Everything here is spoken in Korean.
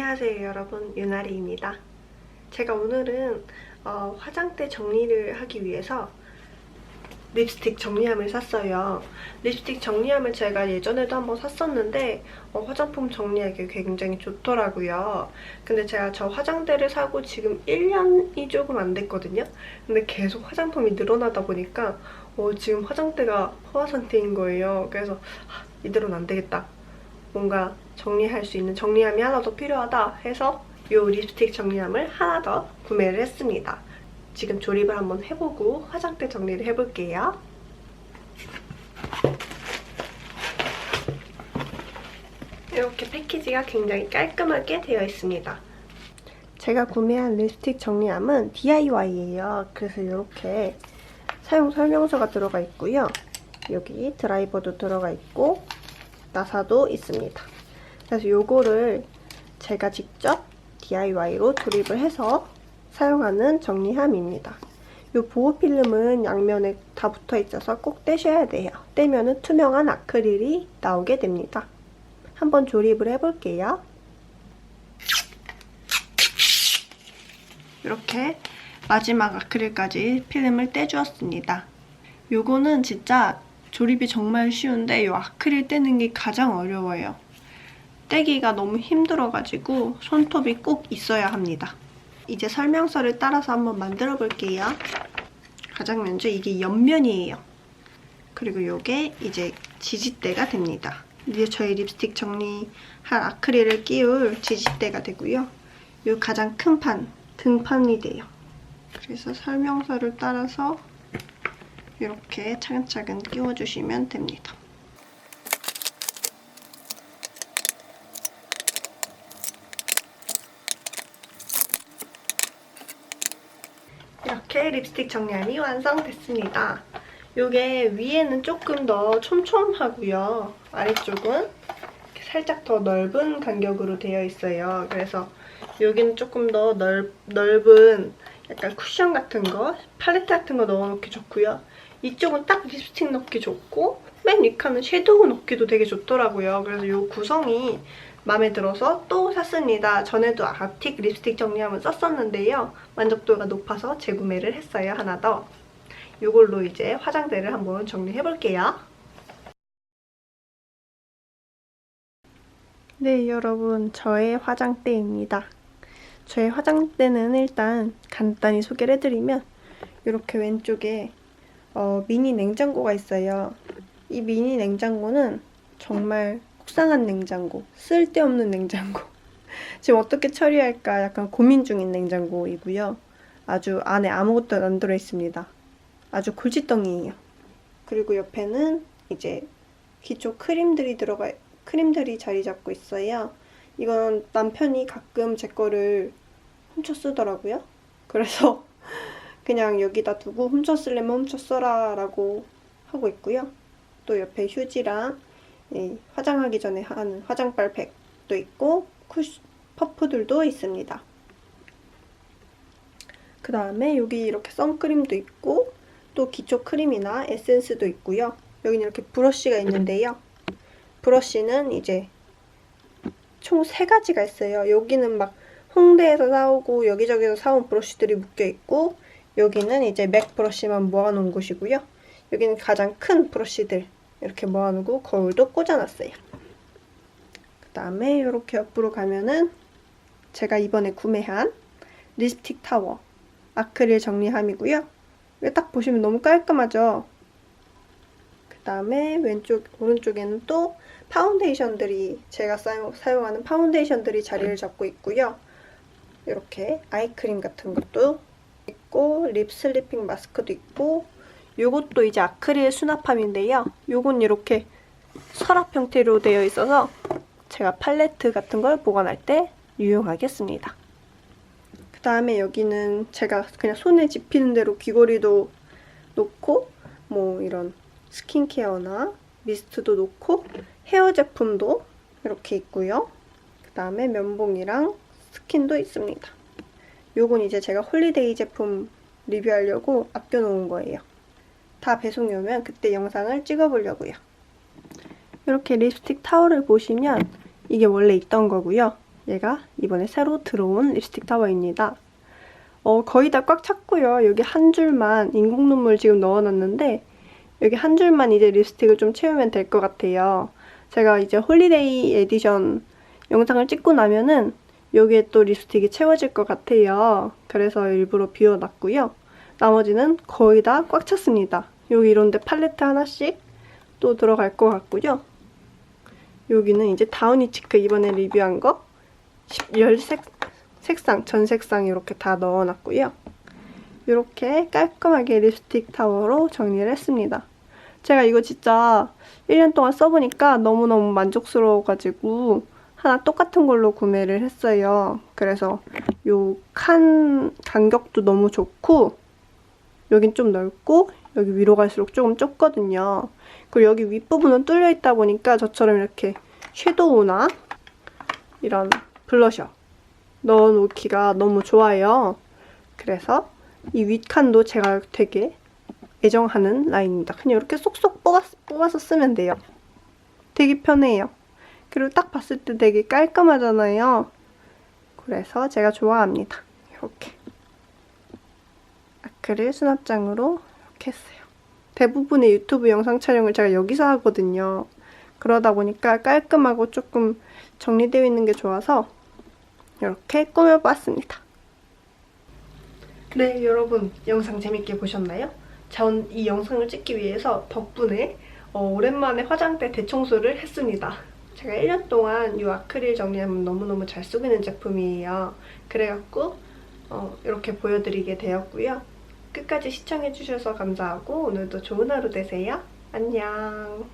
안녕하세요 여러분 유나리입니다. 제가 오늘은 어, 화장대 정리를 하기 위해서 립스틱 정리함을 샀어요. 립스틱 정리함을 제가 예전에도 한번 샀었는데 어, 화장품 정리하기 굉장히 좋더라고요. 근데 제가 저 화장대를 사고 지금 1년이 조금 안 됐거든요. 근데 계속 화장품이 늘어나다 보니까 어, 지금 화장대가 허화 상태인 거예요. 그래서 하, 이대로는 안 되겠다. 뭔가 정리할 수 있는 정리함이 하나 더 필요하다 해서 이 립스틱 정리함을 하나 더 구매를 했습니다. 지금 조립을 한번 해보고 화장대 정리를 해볼게요. 이렇게 패키지가 굉장히 깔끔하게 되어 있습니다. 제가 구매한 립스틱 정리함은 DIY예요. 그래서 이렇게 사용 설명서가 들어가 있고요. 여기 드라이버도 들어가 있고 나사도 있습니다. 그래서 요거를 제가 직접 DIY로 조립을 해서 사용하는 정리함입니다. 요 보호 필름은 양면에 다 붙어 있어서 꼭 떼셔야 돼요. 떼면은 투명한 아크릴이 나오게 됩니다. 한번 조립을 해볼게요. 이렇게 마지막 아크릴까지 필름을 떼주었습니다. 요거는 진짜 조립이 정말 쉬운데 이 아크릴 떼는 게 가장 어려워요. 떼기가 너무 힘들어가지고 손톱이 꼭 있어야 합니다. 이제 설명서를 따라서 한번 만들어 볼게요. 가장 먼저 이게 옆면이에요. 그리고 이게 이제 지지대가 됩니다. 이제 저희 립스틱 정리할 아크릴을 끼울 지지대가 되고요. 이 가장 큰 판, 등판이 돼요. 그래서 설명서를 따라서 이렇게 차근차근 끼워주시면 됩니다. 이렇게 립스틱 정리함이 완성됐습니다. 이게 위에는 조금 더 촘촘하고요. 아래쪽은 살짝 더 넓은 간격으로 되어 있어요. 그래서 여기는 조금 더 넓, 넓은 약간 쿠션 같은 거, 팔레트 같은 거 넣어놓기 좋고요. 이쪽은 딱 립스틱 넣기 좋고 맨 윗칸은 섀도우 넣기도 되게 좋더라고요. 그래서 이 구성이 마음에 들어서 또 샀습니다. 전에도 아틱 립스틱 정리함을 썼었는데요. 만족도가 높아서 재구매를 했어요. 하나 더. 이걸로 이제 화장대를 한번 정리해볼게요. 네, 여러분. 저의 화장대입니다. 저의 화장대는 일단 간단히 소개를 해드리면 이렇게 왼쪽에 어, 미니 냉장고가 있어요. 이 미니 냉장고는 정말 속상한 냉장고, 쓸데없는 냉장고. 지금 어떻게 처리할까 약간 고민 중인 냉장고이고요. 아주 안에 아무것도 안 들어있습니다. 아주 골칫덩이에요. 그리고 옆에는 이제 기초 크림들이 들어가, 크림들이 자리 잡고 있어요. 이건 남편이 가끔 제 거를 훔쳐 쓰더라고요. 그래서 그냥 여기다 두고 훔쳐 쓰려면 훔쳐 써라 라고 하고 있고요. 또 옆에 휴지랑 이 화장하기 전에 하는 화장빨 팩도 있고 쿠시, 퍼프들도 있습니다. 그 다음에 여기 이렇게 선크림도 있고 또 기초 크림이나 에센스도 있고요. 여기는 이렇게 브러쉬가 있는데요. 브러쉬는 이제 총 세 가지가 있어요. 여기는 막 홍대에서 사오고 여기저기서 사온 브러쉬들이 묶여 있고 여기는 이제 맥 브러쉬만 모아놓은 곳이고요. 여기는 가장 큰 브러쉬들 이렇게 모아놓고 거울도 꽂아놨어요. 그 다음에 이렇게 옆으로 가면은 제가 이번에 구매한 립스틱 타워 아크릴 정리함이고요. 딱 보시면 너무 깔끔하죠? 그 다음에 왼쪽, 오른쪽에는 또 파운데이션들이 제가 사용, 사용하는 파운데이션들이 자리를 잡고 있고요. 이렇게 아이크림 같은 것도 있고 립 슬리핑 마스크도 있고 요것도 이제 아크릴 수납함인데요. 요건 이렇게 서랍 형태로 되어 있어서 제가 팔레트 같은 걸 보관할 때 유용하겠습니다. 그 다음에 여기는 제가 그냥 손에 집히는 대로 귀걸이도 놓고 뭐 이런 스킨케어나 미스트도 놓고 헤어 제품도 이렇게 있고요. 그 다음에 면봉이랑 스킨도 있습니다. 요건 이제 제가 홀리데이 제품 리뷰하려고 아껴놓은 거예요. 다 배송이 오면 그때 영상을 찍어보려고요. 이렇게 립스틱 타월을 보시면 이게 원래 있던 거고요. 얘가 이번에 새로 들어온 립스틱 타워입니다. 어, 거의 다 꽉 찼고요. 여기 한 줄만 인공 눈물 지금 넣어놨는데 여기 한 줄만 이제 립스틱을 좀 채우면 될 것 같아요. 제가 이제 홀리데이 에디션 영상을 찍고 나면은 여기에 또 립스틱이 채워질 것 같아요. 그래서 일부러 비워놨고요. 나머지는 거의 다 꽉 찼습니다. 여기 이런데 팔레트 하나씩 또 들어갈 것 같고요. 여기는 이제 다우니 치크 이번에 리뷰한 거 10색 색상, 전 색상 이렇게 다 넣어놨고요. 이렇게 깔끔하게 립스틱 타워로 정리를 했습니다. 제가 이거 진짜 1년 동안 써보니까 너무너무 만족스러워가지고 하나 똑같은 걸로 구매를 했어요. 그래서 요 칸 간격도 너무 좋고 여긴 좀 넓고 여기 위로 갈수록 조금 좁거든요. 그리고 여기 윗부분은 뚫려 있다 보니까 저처럼 이렇게 섀도우나 이런 블러셔 넣어놓기가 너무 좋아요. 그래서 이 윗칸도 제가 되게 애정하는 라인입니다. 그냥 이렇게 쏙쏙 뽑아, 뽑아서 쓰면 돼요. 되게 편해요. 그리고 딱 봤을 때 되게 깔끔하잖아요. 그래서 제가 좋아합니다. 이렇게. 아크릴 수납장으로 이렇게 했어요. 대부분의 유튜브 영상 촬영을 제가 여기서 하거든요. 그러다 보니까 깔끔하고 조금 정리되어 있는 게 좋아서 이렇게 꾸며봤습니다. 네, 여러분 영상 재밌게 보셨나요? 전 이 영상을 찍기 위해서 덕분에 어, 오랜만에 화장대 대청소를 했습니다. 제가 1년 동안 이 아크릴 정리하면 너무너무 잘 쓰고 있는 제품이에요. 그래갖고 어, 이렇게 보여드리게 되었고요. 끝까지 시청해주셔서 감사하고 오늘도 좋은 하루 되세요. 안녕.